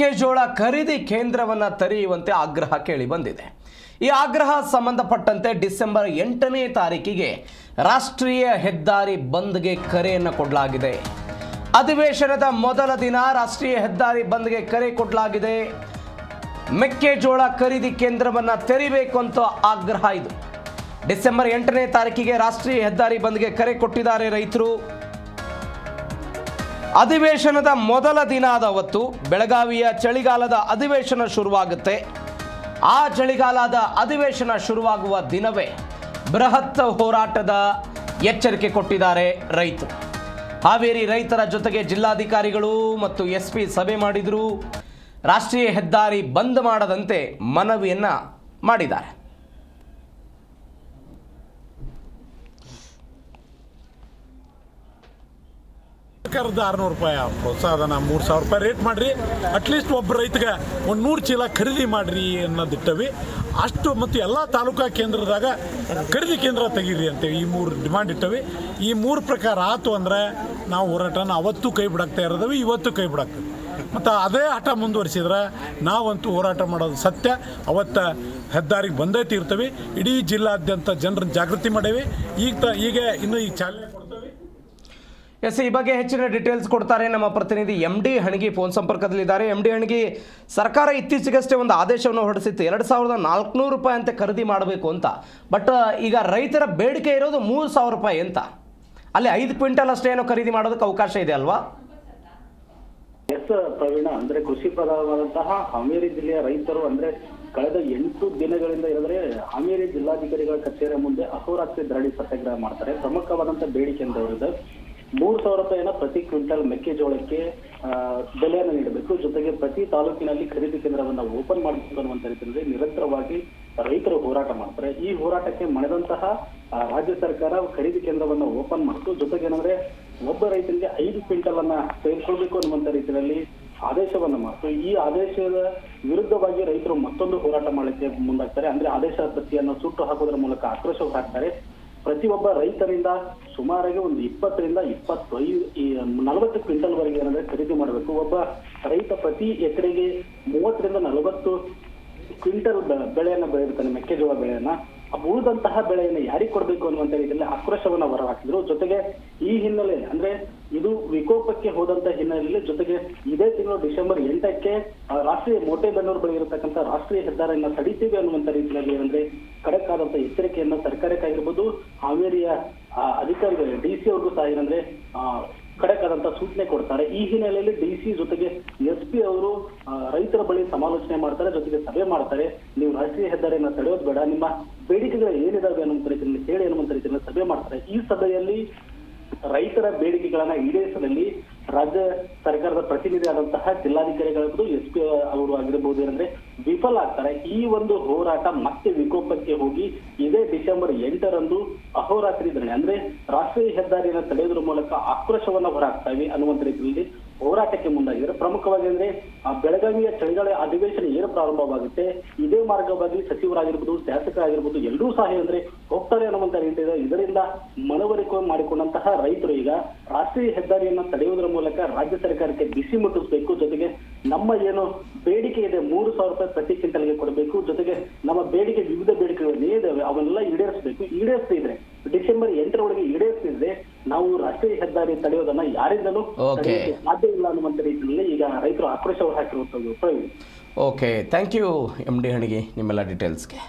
ಮೆಕ್ಕೆಜೋಳ ಖರೀದಿ ಕೇಂದ್ರವನ್ನು ತೆರೆಯುವಂತೆ ಆಗ್ರಹ ಕೇಳಿ ಬಂದಿದೆ. ಈ ಆಗ್ರಹ ಸಂಬಂಧಪಟ್ಟಂತೆ ಡಿಸೆಂಬರ್ ಎಂಟನೇ ತಾರೀಕಿಗೆ ರಾಷ್ಟ್ರೀಯ ಹೆದ್ದಾರಿ ಬಂದ್ಗೆ ಕರೆಯನ್ನು ಕೊಡಲಾಗಿದೆ. ಅಧಿವೇಶನದ ಮೊದಲ ದಿನ ರಾಷ್ಟ್ರೀಯ ಹೆದ್ದಾರಿ ಬಂದ್ಗೆ ಕರೆ ಕೊಡಲಾಗಿದೆ. ಮೆಕ್ಕೆಜೋಳ ಖರೀದಿ ಕೇಂದ್ರವನ್ನು ತೆರೀಬೇಕು ಅಂತ ಆಗ್ರಹ ಇದು. ಡಿಸೆಂಬರ್ ಎಂಟನೇ ತಾರೀಕಿಗೆ ರಾಷ್ಟ್ರೀಯ ಹೆದ್ದಾರಿ ಬಂದ್ಗೆ ಕರೆ ಕೊಟ್ಟಿದ್ದಾರೆ ರೈತರು. ಅಧಿವೇಶನದ ಮೊದಲ ದಿನ ಹೊತ್ತು ಬೆಳಗಾವಿಯ ಚಳಿಗಾಲದ ಅಧಿವೇಶನ ಶುರುವಾಗುತ್ತೆ. ಆ ಚಳಿಗಾಲದ ಅಧಿವೇಶನ ಶುರುವಾಗುವ ದಿನವೇ ಬೃಹತ್ ಹೋರಾಟದ ಎಚ್ಚರಿಕೆ ಕೊಟ್ಟಿದ್ದಾರೆ ರೈತರು. ಹಾವೇರಿ ರೈತರ ಜೊತೆಗೆ ಜಿಲ್ಲಾಧಿಕಾರಿಗಳು ಮತ್ತು ಎಸ್ ಪಿ ಸಭೆ ಮಾಡಿದರು. ರಾಷ್ಟ್ರೀಯ ಹೆದ್ದಾರಿ ಬಂದ್ ಮಾಡದಂತೆ ಮನವಿಯನ್ನ ಮಾಡಿದ್ದಾರೆ. ಸರ್ಕಾರದ ಆರುನೂರು ರೂಪಾಯಿ ಪ್ರೋತ್ಸಾಹಧನ ಮೂರು ಸಾವಿರ ರೂಪಾಯಿ ರೇಟ್ ಮಾಡ್ರಿ. ಅಟ್ಲೀಸ್ಟ್ ಒಬ್ಬ ರೈತಗೆ ಒಂದು ನೂರು ಚೀಲ ಖರೀದಿ ಮಾಡ್ರಿ ಅನ್ನೋದಿಟ್ಟವಿ ಅಷ್ಟು ಮತ್ತು ಎಲ್ಲ ತಾಲೂಕಾ ಕೇಂದ್ರದಾಗ ಖರೀದಿ ಕೇಂದ್ರ ತೆಗೀರಿ ಅಂತೇಳಿ ಈ ಮೂರು ಡಿಮಾಂಡ್ ಇಟ್ಟವಿ. ಈ ಮೂರು ಪ್ರಕಾರ ಆತು ಅಂದ್ರೆ ನಾವು ಹೋರಾಟನ ಅವತ್ತು ಕೈ ಬಿಡಾಕ್ತಾ ಇರೋದವಿ, ಇವತ್ತು ಕೈ ಬಿಡಾಕ್ತೀವಿ. ಮತ್ತು ಅದೇ ಹಠ ಮುಂದುವರಿಸಿದ್ರೆ ನಾವಂತೂ ಹೋರಾಟ ಮಾಡೋದು ಸತ್ಯ. ಅವತ್ತ ಹೆದ್ದಾರಿಗೆ ಬಂದೇ ತೀರ್ತೀವಿ. ಇಡೀ ಜಿಲ್ಲಾದ್ಯಂತ ಜನರನ್ನು ಜಾಗೃತಿ ಮಾಡೇವಿ. ಈಗ ತ ಈಗ ಇನ್ನು ಈಗ ಚಾಲನೆ ಎಸ್ ಈ ಬಗ್ಗೆ ಹೆಚ್ಚಿನ ಡೀಟೇಲ್ಸ್ ಕೊಡ್ತಾರೆ ನಮ್ಮ ಪ್ರತಿನಿಧಿ ಎಂ ಡಿ ಹಣಗಿ ಫೋನ್ ಸಂಪರ್ಕದಲ್ಲಿದ್ದಾರೆ. ಎಂ ಡಿ ಹಣಗಿ ಸರ್ಕಾರ ಇತ್ತೀಚೆಗಷ್ಟೇ ಒಂದು ಆದೇಶವನ್ನು ಹೊರಡಿಸಿತ್ತು. ಎರಡು ಸಾವಿರದ ನಾಲ್ಕುನೂರು ರೂಪಾಯಿ ಅಂತ ಖರೀದಿ ಮಾಡಬೇಕು ಅಂತ. ಬಟ್ ಈಗ ರೈತರ ಬೇಡಿಕೆ ಇರೋದು ಮೂರು ಸಾವಿರ ರೂಪಾಯಿ ಅಂತ. ಅಲ್ಲಿ ಐದು ಕ್ವಿಂಟಲ್ ಅಷ್ಟೇ ಏನೋ ಖರೀದಿ ಮಾಡೋದಕ್ಕೆ ಅವಕಾಶ ಇದೆ ಅಲ್ವಾ? ಎಸ್ ಪ್ರವೀಣ, ಅಂದ್ರೆ ಕೃಷಿ ಪ್ರಧಾನವಾದಂತಹ ಹಾವೇರಿ ಜಿಲ್ಲೆಯ ರೈತರು ಅಂದ್ರೆ ಕಳೆದ ಎಂಟು ದಿನಗಳಿಂದ ಇರಿದ್ರೆ ಹಾವೇರಿ ಜಿಲ್ಲಾಧಿಕಾರಿಗಳ ಕಚೇರಿಯ ಮುಂದೆ ಅಹೋರಾತ್ರಿ ಧರಣಿ ಸತ್ಯಾಗ್ರಹ ಮಾಡ್ತಾರೆ. ಪ್ರಮುಖವಾದಂತಹ ಬೇಡಿಕೆ ಅಂತ ಹೇಳಿದ್ರೆ ಮೂರ್ ಸಾವಿರ ರೂಪಾಯಿನ ಪ್ರತಿ ಕ್ವಿಂಟಲ್ ಮೆಕ್ಕೆಜೋಳಕ್ಕೆ ಬೆಲೆಯನ್ನು ನೀಡಬೇಕು. ಜೊತೆಗೆ ಪ್ರತಿ ತಾಲೂಕಿನಲ್ಲಿ ಖರೀದಿ ಕೇಂದ್ರವನ್ನ ಓಪನ್ ಮಾಡಬೇಕು ಅನ್ನುವಂತ ರೀತಿಯಲ್ಲಿ ನಿರಂತರವಾಗಿ ರೈತರು ಹೋರಾಟ ಮಾಡ್ತಾರೆ. ಈ ಹೋರಾಟಕ್ಕೆ ಮಣಿದಂತಹ ರಾಜ್ಯ ಸರ್ಕಾರ ಖರೀದಿ ಕೇಂದ್ರವನ್ನ ಓಪನ್ ಮಾಡಿತು. ಜೊತೆಗೆ ಏನಂದ್ರೆ, ಒಬ್ಬ ರೈತನಿಗೆ ಐದು ಕ್ವಿಂಟಲ್ ಅನ್ನ ತೆಗೆದುಕೊಳ್ಬೇಕು ಅನ್ನುವಂತ ರೀತಿಯಲ್ಲಿ ಆದೇಶವನ್ನ ಮಾಡಿತು. ಈ ಆದೇಶದ ವಿರುದ್ಧವಾಗಿ ರೈತರು ಮತ್ತೊಂದು ಹೋರಾಟ ಮಾಡಲಿಕ್ಕೆ ಮುಂದಾಗ್ತಾರೆ. ಅಂದ್ರೆ ಆದೇಶ ಪ್ರತಿಯನ್ನು ಸುಟ್ಟು ಹಾಕೋದ್ರ ಮೂಲಕ ಆಕ್ರೋಶ ಹಾಕ್ತಾರೆ ಪ್ರತಿಯೊಬ್ಬ ರೈತರಿಂದ ಸುಮಾರಾಗಿ ಒಂದು ಇಪ್ಪತ್ತರಿಂದ ಇಪ್ಪತ್ತೈದು ನಲವತ್ತು ಕ್ವಿಂಟಲ್ ವರೆಗೆ ಏನಂದ್ರೆ ಖರೀದಿ ಮಾಡಬೇಕು. ಒಬ್ಬ ರೈತ ಪ್ರತಿ ಎಕರೆಗೆ ಮೂವತ್ತರಿಂದ ನಲವತ್ತು ಕ್ವಿಂಟಲ್ ಬೆಳೆಯನ್ನ ಬೆಳೆದಿರ್ತಾನೆ ಮೆಕ್ಕೆಜೋಳ ಬೆಳೆಯನ್ನ. ಉಳಿದಂತಹ ಬೆಳೆಯನ್ನ ಯಾರಿಗೆ ಕೊಡಬೇಕು ಅನ್ನುವಂತ ರೀತಿಯಲ್ಲಿ ಆಕ್ರೋಶವನ್ನ ಹೊರಹಾಕಿದ್ರು. ಜೊತೆಗೆ ಈ ಹಿನ್ನೆಲೆ, ಅಂದ್ರೆ ಇದು ವಿಕೋಪಕ್ಕೆ ಹೋದಂತ ಹಿನ್ನೆಲೆಯಲ್ಲಿ ಜೊತೆಗೆ ಇದೇ ತಿಂಗಳು ಡಿಸೆಂಬರ್ ಎಂಟಕ್ಕೆ ರಾಷ್ಟ್ರೀಯ ಮೋಟೆಬೆನ್ನೂರು ಬಳಿ ಇರತಕ್ಕಂತ ರಾಷ್ಟ್ರೀಯ ಹೆದ್ದಾರಿಯನ್ನ ತಡಿತೀವಿ ಅನ್ನುವಂತ ರೀತಿಯಲ್ಲಿ ಏನಂದ್ರೆ ಖಡಕ್ ಆದಂತ ಎಚ್ಚರಿಕೆಯನ್ನ ಸರ್ಕಾರಕ್ಕಾಗಿರ್ಬೋದು ಹಾವೇರಿಯ ಅಧಿಕಾರಿಗಳು ಡಿ ಸಿ ಅವ್ರಿಗೂ ಸಹ ಏನಂದ್ರೆ ಆ, ಖಡಕ್ ಆದಂತ ಸೂಚನೆ ಕೊಡ್ತಾರೆ. ಈ ಹಿನ್ನೆಲೆಯಲ್ಲಿ ಡಿ ಸಿ ಜೊತೆಗೆ ಎಸ್ ಪಿ ಅವರು ರೈತರ ಬಳಿ ಸಮಾಲೋಚನೆ ಮಾಡ್ತಾರೆ ಜೊತೆಗೆ ಸಭೆ ಮಾಡ್ತಾರೆ. ನೀವು ರಾಷ್ಟ್ರೀಯ ಹೆದ್ದಾರಿಯನ್ನ ತಡೆಯೋದು ಬೇಡ ನಿಮ್ಮ ಬೇಡಿಕೆಗಳು ಏನಿದಾವೆ ಅನ್ನುವಂತ ರೀತಿಯಲ್ಲಿ ಹೇಳಿ ಅನ್ನುವಂತ ರೀತಿಯಲ್ಲಿ ಸಭೆ ಮಾಡ್ತಾರೆ. ಈ ಸಭೆಯಲ್ಲಿ ರೈತರ ಬೇಡಿಕೆಗಳನ್ನ ಈಡೇರಿಸದಲ್ಲಿ ರಾಜ್ಯ ಸರ್ಕಾರದ ಪ್ರತಿನಿಧಿ ಆದಂತಹ ಜಿಲ್ಲಾಧಿಕಾರಿಗಳಿರ್ಬೋದು ಎಸ್ ಪಿ ಅವರು ಆಗಿರಬಹುದು ಏನಂದ್ರೆ ವಿಫಲ ಆಗ್ತಾರೆ. ಈ ಒಂದು ಹೋರಾಟ ಮತ್ತೆ ವಿಕೋಪಕ್ಕೆ ಹೋಗಿ ಇದೇ ಡಿಸೆಂಬರ್ ಎಂಟರಂದು ಅಹೋರಾತ್ರಿ ಧರಣಿ, ಅಂದ್ರೆ ರಾಷ್ಟ್ರೀಯ ಹೆದ್ದಾರಿಯನ್ನು ತಡೆಯುವುದರ ಮೂಲಕ ಆಕ್ರೋಶವನ್ನ ಹೊರಹಾಕ್ತಾವೆ ಅನ್ನುವಂತ ರೀತಿಯಲ್ಲಿ ಹೋರಾಟಕ್ಕೆ ಮುಂದಾಗಿದ್ದಾರೆ ಪ್ರಮುಖವಾಗಿ ಅಂದ್ರೆ ಬೆಳಗಾವಿಯ ಚಳಿಗಾಲ ಅಧಿವೇಶನ ಏನು ಪ್ರಾರಂಭವಾಗುತ್ತೆ, ಇದೇ ಮಾರ್ಗವಾಗಿ ಸಚಿವರಾಗಿರ್ಬೋದು, ಶಾಸಕರಾಗಿರ್ಬೋದು, ಎಲ್ಲರೂ ಸಹ ಅಂದ್ರೆ ಹೋಗ್ತಾರೆ ಅನ್ನುವಂತ ರೀತಿ ಇದೆ. ಇದರಿಂದ ಮನವರಿಕೆ ಮಾಡಿಕೊಂಡಂತಹ ರೈತರು ಈಗ ರಾಷ್ಟ್ರೀಯ ಹೆದ್ದಾರಿಯನ್ನು ತಡೆಯುವುದರ ಮೂಲಕ ರಾಜ್ಯ ಸರ್ಕಾರಕ್ಕೆ ಬಿಸಿ ಮುಟ್ಟಿಸಬೇಕು. ಜೊತೆಗೆ ನಮ್ಮ ಏನು ಬೇಡಿಕೆ ಇದೆ, ಮೂರು ಸಾವಿರ ರೂಪಾಯಿ ಪ್ರತಿ ಕ್ವಿಂಟಲ್ಗೆ ಕೊಡಬೇಕು. ಜೊತೆಗೆ ನಮ್ಮ ಬೇಡಿಕೆ, ವಿವಿಧ ಬೇಡಿಕೆಗಳು ಏನಿದಾವೆ, ಅವನ್ನೆಲ್ಲ ಈಡೇರಿಸಬೇಕು. ಈಡೇರಿಸ್ತಿದ್ರೆ ಡಿಸೆಂಬರ್ ಎಂಟರೊಳಗೆ ಈಡೇರಿಸಿದ್ರೆ ನಾವು ರಾಷ್ಟ್ರೀಯ ಹೆದ್ದಾರಿ ತಡೆಯೋದನ್ನ ಯಾರಿಂದಲೂ ಸಾಧ್ಯ ಇಲ್ಲ ಅನ್ನುವಂತ ರೀತಿಯಲ್ಲಿ ಈಗ ರೈತರು ಆಕ್ರೋಶ ಹಾಕಿರುವಂತದ್ದು Praveen okay thank you M D ಹಣಿಗೆ ನಿಮ್ಮೆಲ್ಲ ಡೀಟೇಲ್ಸ್ಗೆ